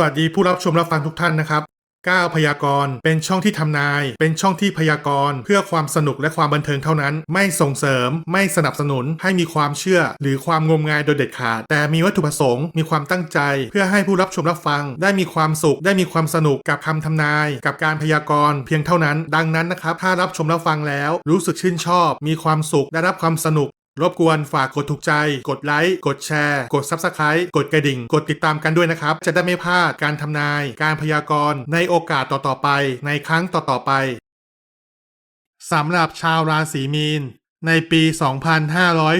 สวัสดีผู้รับชมรับฟังทุกท่านนะครับก้าวพยากรณ์เป็นช่องที่ทำนาย เป็นช่องที่พยากรณ์เพื่อความสนุกและความบันเทิงเท่านั้น ไม่ส่งเสริม ไม่สนับสนุนให้มีความเชื่อ หรือความงมงายโดยเด็ดขาด แต่มีวัตถุประสงค์มีความตั้งใจ เพื่อให้ผู้รับชมรับฟัง ได้มีความสุขได้มีความสนุกกับคำทำนาย กับการพยากรณ์เพียงเท่านั้น ดังนั้นนะครับถ้ารับชมรับฟังแล้ว รู้สึกชื่นชอบ มีความสุขได้รับความสนุก รบกวนฝากกดถูกใจ กดไลค์ กดแชร์ กด Subscribe กดกระดิ่ง กดติดตามกันด้วยนะครับ จะได้ไม่พลาดการทำนาย การพยากรณ์ในโอกาสต่อๆไป ในครั้งต่อๆไปสำหรับชาวราศีมีน ในปี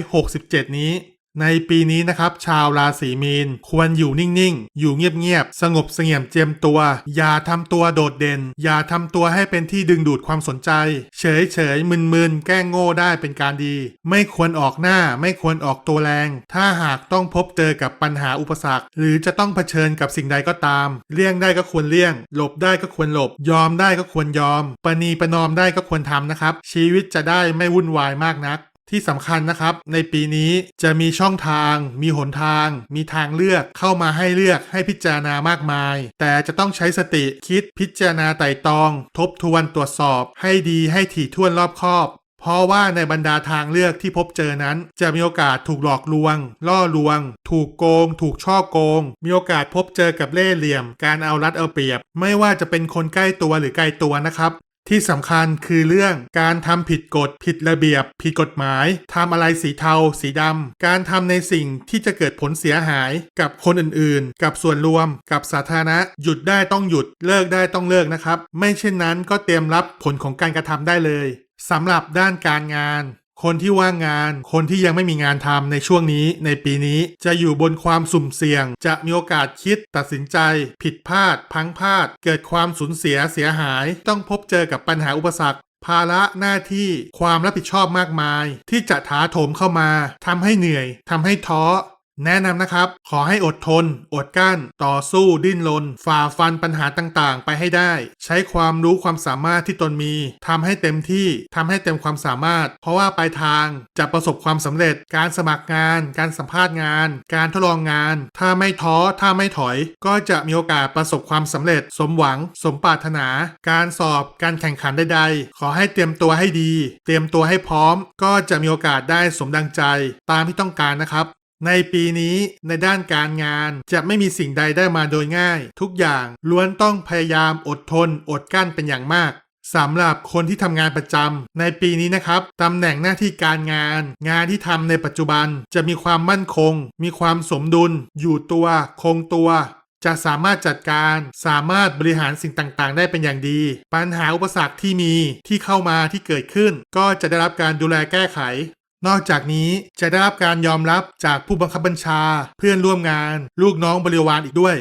2567 นี้ ในปีนี้นะครับชาวราศีมีน ควรอยู่นิ่งๆ อยู่เงียบๆ สงบเสงี่ยมเจียมตัว อย่าทำตัวโดดเด่น อย่าทำตัวให้เป็นที่ดึงดูดความสนใจ เฉยๆ มึนๆ แกล้งโง่ได้เป็นการดี ไม่ควรออกหน้าไม่ควรออกตัวแรง ถ้าหากต้องพบเจอกับปัญหาอุปสรรค หรือจะต้องเผชิญกับสิ่งใดก็ตาม เลี่ยงได้ก็ควรเลี่ยง หลบได้ก็ควรหลบ ยอมได้ก็ควรยอมประนีประนอมได้ก็ควรทำนะครับ ชีวิตจะได้ไม่วุ่นวายมากนัก ที่สำคัญนะครับ ในปีนี้จะมีช่องทาง มีหนทาง มีทางเลือกเข้ามาให้เลือกให้พิจารณามากมาย แต่จะต้องใช้สติคิดพิจารณาไต่ตอง ทบทวนตรวจสอบ ให้ดีให้ถี่ถ้วนรอบคอบเพราะว่าในบรรดาทางเลือกที่พบเจอนั้น จะมีโอกาสถูกหลอกลวง ล่อลวง ถูกโกง ถูกช่อโกง มีโอกาสพบเจอกับเล่ห์เหลี่ยม การเอารัดเอาเปรียบ ไม่ว่าจะเป็นคนใกล้ตัวหรือไกลตัวนะครับ ที่สำคัญคือเรื่องการทำผิดกฎ ผิดระเบียบ ผิดกฎหมายทำอะไรสีเทา สีดำ การทำในสิ่งที่จะเกิดผลเสียหายกับคนอื่นๆ กับส่วนรวม กับสาธารณะ หยุดได้ต้องหยุด เลิกได้ต้องเลิกนะครับ ไม่เช่นนั้นก็เตรียมรับผลของการกระทำได้เลยสำหรับด้านการงาน คนที่ว่างงาน คนที่ยังไม่มีงานทำในช่วงนี้ในปีนี้จะอยู่บนความสุ่มเสี่ยง จะมีโอกาสคิดตัดสินใจ ผิดพลาด พังพลาด เกิดความสูญเสียเสียหาย ต้องพบเจอกับปัญหาอุปสรรคภาระหน้าที่ความรับผิดชอบมากมาย ที่จะถาโถมเข้ามาทำให้เหนื่อยทำให้ท้อ แนะนำนะครับ ขอให้อดทน อดกั้น ต่อสู้ ดิ้นรน ฝ่าฟันปัญหาต่างๆ ไปให้ได้ ใช้ความรู้ความสามารถที่ตนมี ทำให้เต็มที่ ทำให้เต็มความสามารถ เพราะว่าปลายทางจะประสบความสำเร็จ การสมัครงาน การสัมภาษณ์งาน การทดลองงาน ถ้าไม่ท้อ ถ้าไม่ถอย ก็จะมีโอกาสประสบความสำเร็จ สมหวัง สมปรารถนา การสอบ การแข่งขันใดๆ ขอให้เตรียมตัวให้ดี เตรียมตัวให้พร้อม ก็จะมีโอกาสได้สมดังใจ ตามที่ต้องการนะครับ ในปีนี้ในด้านการงานจะไม่มีสิ่งใดได้มาโดยง่าย ทุกอย่างล้วนต้องพยายามอดทน อดกลั้นเป็นอย่างมากสำหรับคนที่ทำงานประจำในปีนี้นะครับตำแหน่งหน้าที่การงาน งานที่ทำในปัจจุบันจะมีความมั่นคง มีความสมดุล อยู่ตัว คงตัว จะสามารถจัดการ สามารถบริหารสิ่งต่างๆ ได้เป็นอย่างดี ปัญหาอุปสรรคที่มีที่เข้ามาที่เกิดขึ้น ก็จะได้รับการดูแลแก้ไข นอกจากนี้จะได้รับการยอมรับจากผู้บังคับบัญชา เพื่อนร่วมงาน ลูกน้องบริวารอีกด้วย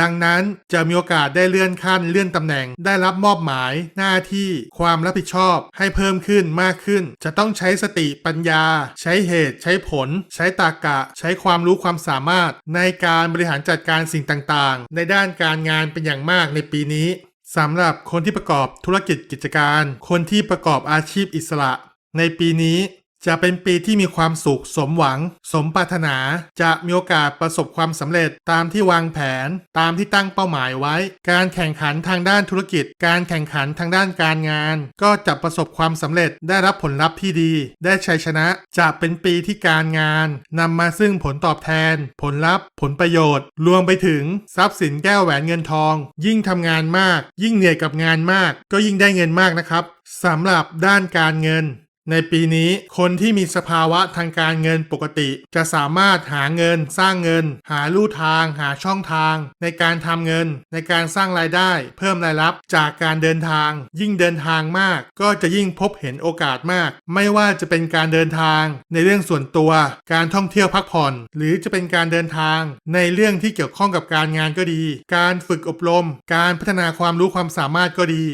ดังนั้นจะมีโอกาสได้เลื่อนขั้นเลื่อนตำแหน่ง ได้รับมอบหมาย หน้าที่ความรับผิดชอบให้เพิ่มขึ้นมากขึ้น จะต้องใช้สติปัญญา ใช้เหตุ ใช้ผล ใช้ตรรกะ ใช้ความรู้ความสามารถ ในการบริหารจัดการสิ่งต่างๆ ในด้านการงานเป็นอย่างมากในปีนี้สำหรับคนที่ประกอบธุรกิจกิจการ คนที่ประกอบอาชีพอิสระ ในปีนี้ จะเป็นปีที่มีความสุขสมหวัง สมปรารถนา จะมีโอกาสประสบความสำเร็จตามที่วางแผน ตามที่ตั้งเป้าหมายไว้ การแข่งขันทางด้านธุรกิจ การแข่งขันทางด้านการงาน ก็จะประสบความสำเร็จได้รับผลลัพธ์ที่ดี ได้ชัยชนะ จะเป็นปีที่การงานนำมาซึ่งผลตอบแทน ผลลัพธ์ ผลประโยชน์ รวมไปถึงทรัพย์สินแก้วแหวนเงินทอง ยิ่งทำงานมาก ยิ่งเหนื่อยกับงานมาก ก็ยิ่งได้เงินมากนะครับสำหรับด้านการเงิน ในปีนี้คนที่มีสภาวะทางการเงินปกติ จะสามารถหาเงินสร้างเงิน หาลู่ทาง หาช่องทาง ในการทำเงิน ในการสร้างรายได้ เพิ่มรายรับจากการเดินทาง ยิ่งเดินทางมาก ก็จะยิ่งพบเห็นโอกาสมาก ไม่ว่าจะเป็นการเดินทาง ในเรื่องส่วนตัว การท่องเที่ยวพักผ่อน หรือจะเป็นการเดินทาง ในเรื่องที่เกี่ยวข้องกับการงานก็ดี การฝึกอบรม การพัฒนาความรู้ความสามารถก็ดี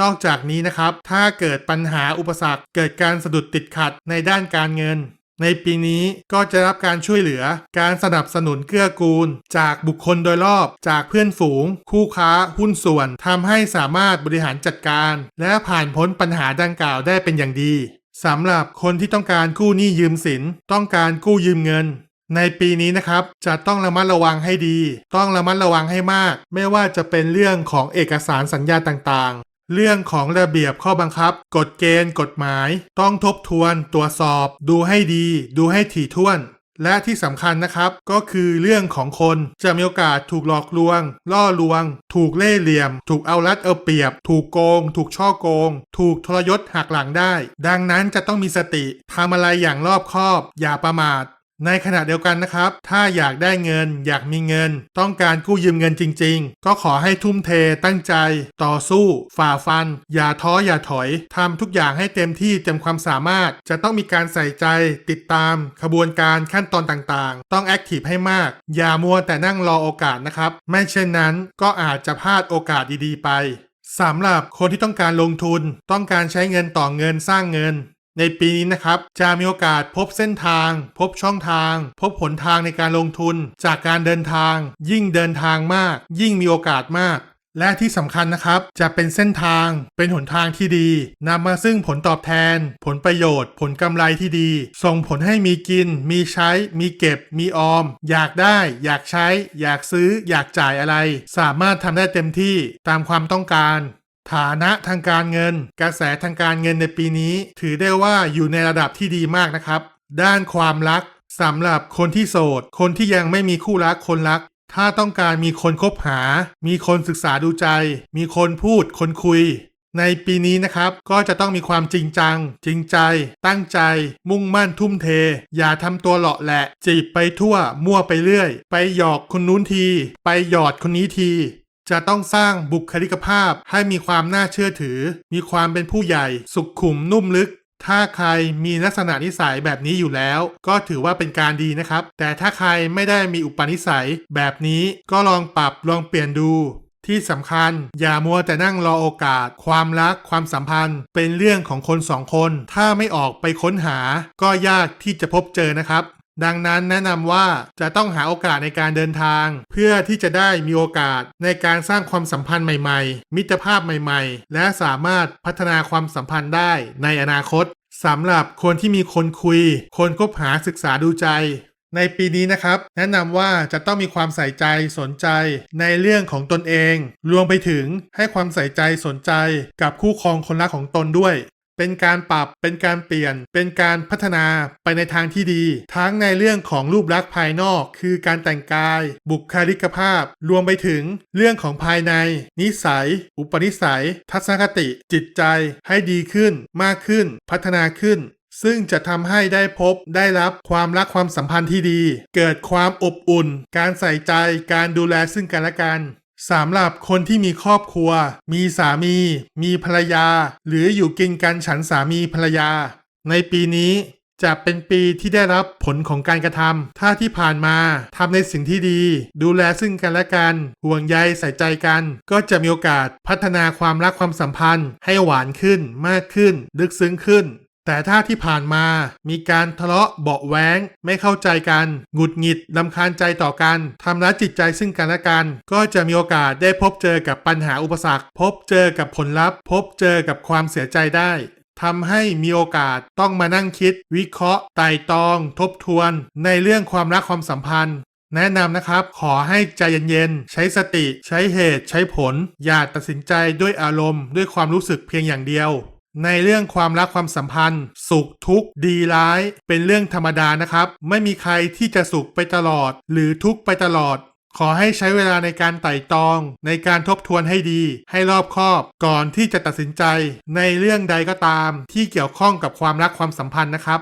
นอกจากนี้นะครับ ถ้าเกิดปัญหาอุปสรรค เกิดการสะดุดติดขัดในด้านการเงิน ในปีนี้ก็จะรับการช่วยเหลือ การสนับสนุนเกื้อกูล จากบุคคลโดยรอบ จากเพื่อนฝูง คู่ค้า หุ้นส่วน ทำให้สามารถบริหารจัดการ และผ่านพ้นปัญหาดังกล่าวได้เป็นอย่างดีสำหรับคนที่ต้องการกู้หนี้ยืมสิน ต้องการกู้ยืมเงิน ในปีนี้นะครับ จะต้องระมัดระวังให้ดี ต้องระมัดระวังให้มาก ไม่ว่าจะเป็นเรื่องของเอกสารสัญญาต่าง เรื่องของระเบียบข้อบังคับ กฎเกณฑ์ กฎหมาย ต้องทบทวน ตรวจสอบ ดูให้ดี ดูให้ถี่ถ้วน และที่สำคัญนะครับ ก็คือเรื่องของคนจะมีโอกาสถูกหลอกลวง ล่อลวง ถูกเล่เหลี่ยม ถูกเอารัดเอาเปรียบ ถูกโกง ถูกช่อโกง ถูกทรยศหักหลังได้ ดังนั้นจะต้องมีสติทำอะไรอย่างรอบคอบ อย่าประมาท ในขณะเดียวกันนะครับ ถ้าอยากได้เงิน อยากมีเงิน ต้องการกู้ยืมเงินจริง ๆ ก็ขอให้ทุ่มเท ตั้งใจ ต่อสู้ ฝ่าฟัน อย่าท้ออย่าถอยทำทุกอย่างให้เต็มที่เต็มความสามารถ จะต้องมีการใส่ใจ ติดตาม ขบวนการขั้นตอนต่างๆ ต้องแอคทีฟให้มาก อย่ามัวแต่นั่งรอโอกาสนะครับ ไม่เช่นนั้นก็อาจจะพลาดโอกาสดีๆ ไปสำหรับคนที่ต้องการลงทุน ต้องการใช้เงินต่อเงินสร้างเงิน ในปีนี้นะครับ จะมีโอกาสพบเส้นทาง พบช่องทาง พบหนทางในการลงทุน จากการเดินทาง ยิ่งเดินทางมาก ยิ่งมีโอกาสมาก และที่สำคัญนะครับ จะเป็นเส้นทาง เป็นหนทางที่ดีนำมาซึ่งผลตอบแทน ผลประโยชน์ ผลกำไรที่ดี ส่งผลให้มีกิน มีใช้ มีเก็บ มีออม อยากได้ อยากใช้ อยากซื้อ อยากจ่ายอะไร สามารถทำได้เต็มที่ตามความต้องการ ฐานะทางการเงิน กระแสทางการเงินในปีนี้ ถือได้ว่าอยู่ในระดับที่ดีมากนะครับ ด้านความรักสำหรับคนที่โสด คนที่ยังไม่มีคู่รักคนรัก ถ้าต้องการมีคนคบหา มีคนศึกษาดูใจ มีคนพูดคนคุย ในปีนี้นะครับก็จะต้องมีความจริงจัง จริงใจ ตั้งใจ มุ่งมั่นทุ่มเท อย่าทำตัวเหลาะแหละจีบไปทั่ว มั่วไปเรื่อย ไปหยอกคนนู้นที ไปหยอดคนนี้ที จะต้องสร้างบุคลิกภาพให้มีความน่าเชื่อถือ มีความเป็นผู้ใหญ่ สุขุมนุ่มลึก ถ้าใครมีลักษณะนิสัยแบบนี้อยู่แล้ว ก็ถือว่าเป็นการดีนะครับ แต่ถ้าใครไม่ได้มีอุปนิสัยแบบนี้ก็ลองปรับลองเปลี่ยนดูที่สำคัญอย่ามัวแต่นั่งรอโอกาส ความรักความสัมพันธ์ เป็นเรื่องของคนสองคน ถ้าไม่ออกไปค้นหา ก็ยากที่จะพบเจอนะครับ ดังนั้นแนะนำว่าจะต้องหาโอกาสในการเดินทาง เพื่อที่จะได้มีโอกาสในการสร้างความสัมพันธ์ใหม่ๆ มิตรภาพใหม่ๆ และสามารถพัฒนาความสัมพันธ์ได้ในอนาคตสำหรับคนที่มีคนคุย คนคบหาศึกษาดูใจ ในปีนี้นะครับ แนะนำว่าจะต้องมีความใส่ใจสนใจในเรื่องของตนเอง รวมไปถึงให้ความใส่ใจสนใจกับคู่ครองคนรักของตนด้วย เป็นการปรับเป็นการเปลี่ยน เป็นการพัฒนาไปในทางที่ดี ทั้งในเรื่องของรูปลักษณ์ภายนอก คือการแต่งกาย บุคลิกภาพ รวมไปถึงเรื่องของภายใน นิสัย อุปนิสัย ทัศนคติ จิตใจให้ดีขึ้น มากขึ้น พัฒนาขึ้นซึ่งจะทำให้ได้พบได้รับความรักความสัมพันธ์ที่ดี เกิดความอบอุ่น การใส่ใจ การดูแลซึ่งกันและกัน สำหรับคนที่มีครอบครัว มีสามี มีภรรยา หรืออยู่กินกันฉันสามีภรรยา ในปีนี้จะเป็นปีที่ได้รับผลของการกระทำ ถ้าที่ผ่านมาทำในสิ่งที่ดี ดูแลซึ่งกันและกัน ห่วงใยใส่ใจกัน ก็จะมีโอกาสพัฒนาความรักความสัมพันธ์ ให้หวานขึ้น มากขึ้น ลึกซึ้งขึ้น แต่ถ้าที่ผ่านมามีการทะเลาะเบาะแว้งไม่เข้าใจกันหงุดหงิดลำคาญใจต่อกันทำร้ายจิตใจซึ่งกันและกัน ก็จะมีโอกาสได้พบเจอกับปัญหาอุปสรรค พบเจอกับผลลัพธ์ พบเจอกับความเสียใจได้ทำให้มีโอกาสต้องมานั่งคิด วิเคราะห์ไต่ตอง ทบทวน ในเรื่องความรักความสัมพันธ์ แนะนำนะครับ ขอให้ใจเย็นๆ ใช้สติ ใช้เหตุ ใช้ผล อย่าตัดสินใจด้วยอารมณ์ ด้วยความรู้สึกเพียงอย่างเดียว ในเรื่องความรักความสัมพันธ์ สุขทุกข์ดีร้าย เป็นเรื่องธรรมดานะครับ ไม่มีใครที่จะสุขไปตลอด หรือทุกข์ไปตลอด ขอให้ใช้เวลาในการไต่ตอง ในการทบทวนให้ดี ให้รอบคอบ ก่อนที่จะตัดสินใจ ในเรื่องใดก็ตาม ที่เกี่ยวข้องกับความรักความสัมพันธ์นะครับ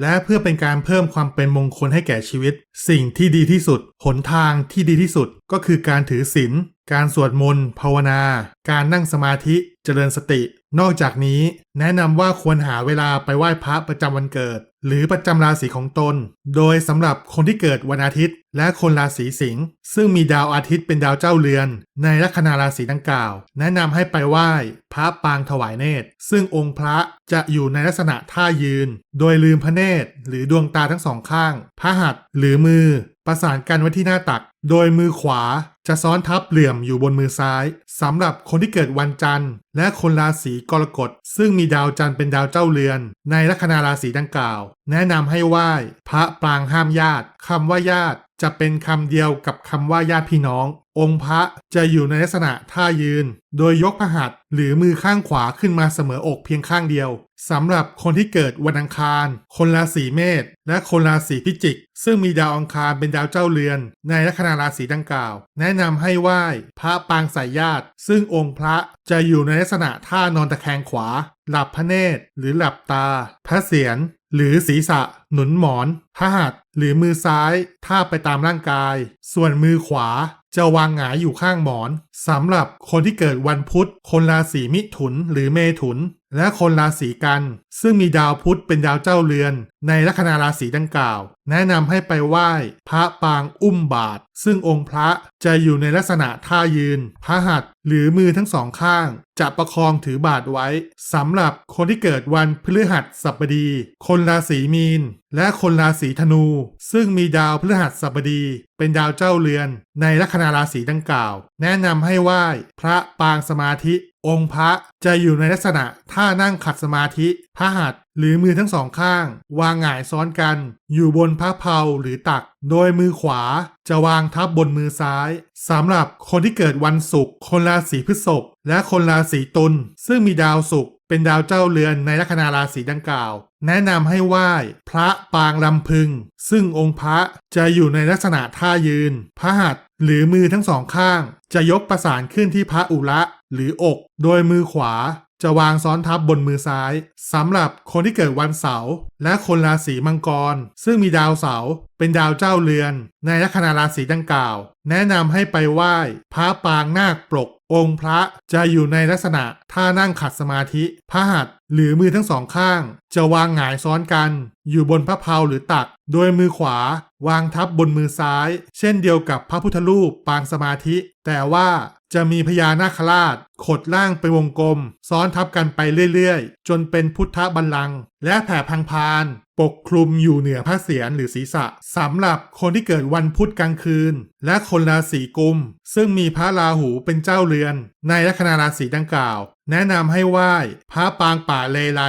และเพื่อเป็นการเพิ่มความเป็นมงคลให้แก่ชีวิต สิ่งที่ดีที่สุดหนทางที่ดีที่สุด ก็คือการถือศีลการสวดมนต์ภาวนา การนั่งสมาธิ เจริญสติ นอกจากนี้แนะนำว่าควรหาเวลาไปไหว้พระประจำวันเกิด หรือประจำราศีของตน โดยสำหรับคนที่เกิดวันอาทิตย์ และคนราศีสิงห์ซึ่งมีดาวอาทิตย์เป็นดาวเจ้าเรือน ในลัคนาราศีดังกล่าว แนะนำให้ไปไหว้พระปางถวายเนตร ซึ่งองค์พระจะอยู่ในลักษณะท่ายืน โดยลืมพระเนตร หรือดวงตาทั้งสองข้างพระหัตถ์หรือมือ ประสานกันไว้ที่หน้าตัก โดยมือขวา จะซ้อนทับเหลื่อมอยู่บนมือซ้ายสำหรับคนที่เกิดวันจันทร์ และคนราศีกรกฎซึ่งมีดาวจันทร์เป็นดาวเจ้าเรือน ในลัคนาราศีดังกล่าว แนะนำให้ไหว้ พระปรางห้ามญาติคำว่าญาติ จะเป็นคำเดียวกับคำว่าญาติพี่น้อง องค์พระจะอยู่ในลักษณะท่ายืน โดยยกพระหัตถ์หรือมือข้างขวาขึ้นมาเสมออกเพียงข้างเดียวสำหรับคนที่เกิดวันอังคาร คนราศีเมษและคนราศีพิจิก ซึ่งมีดาวอังคารเป็นดาวเจ้าเรือน ในลัคนาราศีดังกล่าว แนะนำให้ไหว้พระปางสายญาติ ซึ่งองค์พระจะอยู่ในลักษณะท่านอนตะแคงขวา หลับพระเนตรหรือหลับตา พระเศียรหรือศีรษะ หนุนหมอนพระหัตถ์ หรือมือซ้ายทาบไปตามร่างกาย ส่วนมือขวาจะวางหงายอยู่ข้างหมอนสำหรับคนที่เกิดวันพุธ คนราศีมิถุนหรือเมถุน และคนราศีกัน ซึ่งมีดาวพุธเป็นดาวเจ้าเรือน ในลัคนาราศีดังกล่าว แนะนำให้ไปไหว้พระปางอุ้มบาท ซึ่งองค์พระจะอยู่ในลักษณะท่ายืน พระหัตถ์หรือมือทั้งสองข้าง จะประคองถือบาทไว้สำหรับคนที่เกิดวันพฤหัสบดี คนราศีมีน และคนราศีธนู ซึ่งมีดาวพฤหัสบดี เป็นดาวเจ้าเรือน ในลัคนาราศีดังกล่าว แนะนำให้ไหว้พระปางสมาธิ องค์พระจะอยู่ในลักษณะท่านั่งขัดสมาธิพระหัตถ์หรือมือทั้งสองข้าง วางหงายซ้อนกัน อยู่บนพระเพลาหรือตัก โดยมือขวาจะวางทับบนมือซ้ายสำหรับคนที่เกิดวันศุกร์คนราศีพฤษภและคนราศีตุลซึ่งมีดาวศุกร์เป็นดาวเจ้าเรือนในลัคนาราศีดังกล่าว แนะนำให้ไหว้พระปางลำพึง ซึ่งองค์พระจะอยู่ในลักษณะท่ายืน พระหัตถ์หรือมือทั้งสองข้าง จะยกประสานขึ้นที่พระอุระ หรืออก โดยมือขวาจะวางซ้อนทับบนมือซ้ายสำหรับคนที่เกิดวันเสาร์และคนราศีมังกร ซึ่งมีดาวเสาร์เป็นดาวเจ้าเรือน ในลัคนาราศีดังกล่าว แนะนำให้ไปไหว้พระปางนาคปลก องค์พระจะอยู่ในลักษณะท่านั่งขัดสมาธิพระหัตถ์หรือมือทั้งสองข้าง จะวางหงายซ้อนกัน อยู่บนพระเพลาหรือตัก โดยมือขวาวางทับบนมือซ้าย เช่นเดียวกับพระพุทธรูปปางสมาธิ แต่ว่า จะมีพญานาคราช ขดล่างไปนวงกลม ซ้อนทับกันไปเรื่อยๆ จนเป็นพุทธบัลลังก์และแผ่พังพาน ปกคลุมอยู่เหนือพระเศียรหรือศีรษะสำหรับคนที่เกิดวันพุธกลางคืน และคนราศีกุม ซึ่งมีพระราหูเป็นเจ้าเรือน ในลัคนาราศีดังกล่าว แนะนำให้ไหว้พระปางป่าเลไล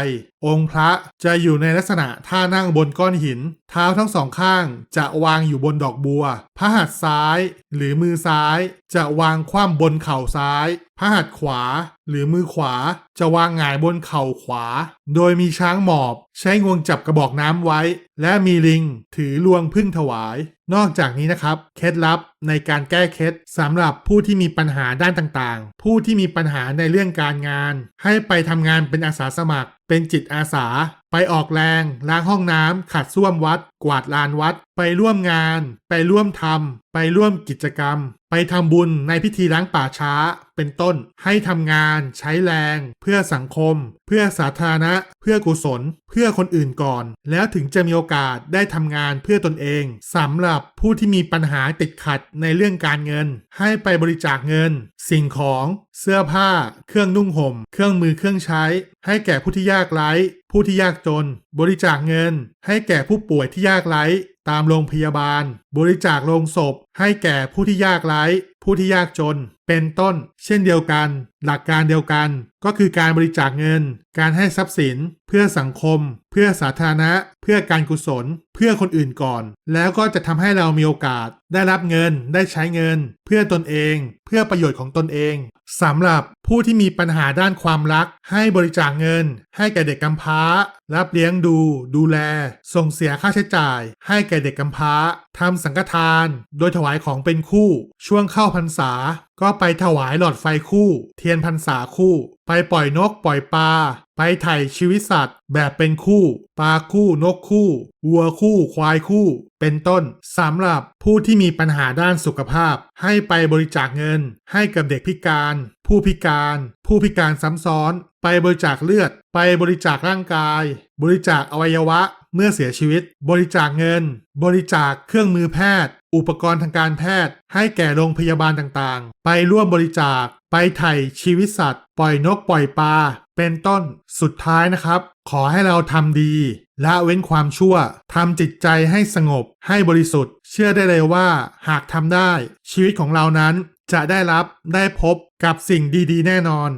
องค์พระจะอยู่ในลักษณะท่านั่งบนก้อนหิน เท้าทั้งสองข้างจะวางอยู่บนดอกบัว พระหัตถ์ซ้าย หรือมือซ้าย จะวางคว่ำบนเข่าซ้าย พระหัตถ์ขวา หรือมือขวา จะวางหงายบนเข่าขวา โดยมีช้างหมอบ ใช้งวงจับกระบอกน้ำไว้ และมีลิง ถือลวงพึ่งถวาย นอกจากนี้นะครับเคล็ดลับในการแก้เคล็ดสำหรับผู้ที่มีปัญหาด้านต่างๆ ผู้ที่มีปัญหาในเรื่องการงาน ให้ไปทำงานเป็นอาสาสมัคร เป็นจิตอาสา ไปออกแรงล้างห้องน้ำขัดส้วมวัด กวาดลานวัด ไปร่วมงาน ไปร่วมทำไปร่วมกิจกรรม ไปทำบุญในพิธีล้างป่าช้า เป็นต้น ให้ทำงานใช้แรง เพื่อสังคม เพื่อสาธารณะ เพื่อกุศล เพื่อคนอื่นก่อน แล้วถึงจะมีโอกาสได้ทำงานเพื่อตนเองสำหรับผู้ที่มีปัญหาติดขัดในเรื่องการเงิน ให้ไปบริจาคเงิน สิ่งของเสื้อผ้า เครื่องนุ่งห่ม เครื่องมือเครื่องใช้ ให้แก่ผู้ที่ยากไร้ ผู้ที่ยากจน บริจาคเงิน ให้แก่ผู้ป่วยที่ยากไร้ ตามโรงพยาบาล บริจาคโรงศพ ให้แก่ผู้ที่ยากไร้ ผู้ที่ยากจน เป็นต้น เช่นเดียวกัน หลักการเดียวกัน ก็คือการบริจาคเงิน การให้ทรัพย์สิน เพื่อสังคม เพื่อสาธารณะ เพื่อการกุศล เพื่อคนอื่นก่อน แล้วก็จะทำให้เรามีโอกาส ได้รับเงิน ได้ใช้เงิน เพื่อตนเอง เพื่อประโยชน์ของตนเองสำหรับผู้ที่มีปัญหาด้านความรัก ให้บริจาคเงิน ให้แก่เด็กกำพร้า รับเลี้ยงดู ดูแล ส่งเสียค่าใช้จ่าย ให้แก่เด็กกำพร้า ทำสังฆทาน โดยถวายของเป็นคู่ ช่วงเข้าพรรษา ก็ไปถวายหลอดไฟคู่ เทียนพรรษาคู่ ไปปล่อยนกปล่อยปลา ไปไถ่ชีวิตสัตว์ แบบเป็นคู่ ปลาคู่นกคู่ วัวคู่ ควายคู่ เป็นต้นสำหรับผู้ที่มีปัญหาด้านสุขภาพ ให้ไปบริจาคเงิน ให้กับเด็กพิการ ผู้พิการ ผู้พิการซ้ำซ้อน ไปบริจาคเลือด ไปบริจาคร่างกาย บริจาคอวัยวะ เมื่อเสียชีวิต บริจาคเงิน บริจาคเครื่องมือแพทย์ อุปกรณ์ทางการแพทย์ ให้แก่โรงพยาบาลต่างๆ ไปร่วมบริจาค ไปไถ่ชีวิตสัตว์ ปล่อยนกปล่อยปลา เป็นต้น สุดท้ายนะครับ ขอให้เราทำดีละเว้นความชั่ว ทำจิตใจให้สงบ ให้บริสุทธิ์ เชื่อได้เลยว่า หากทำได้ ชีวิตของเรานั้นจะได้รับได้พบกับสิ่งดีๆ แน่นอน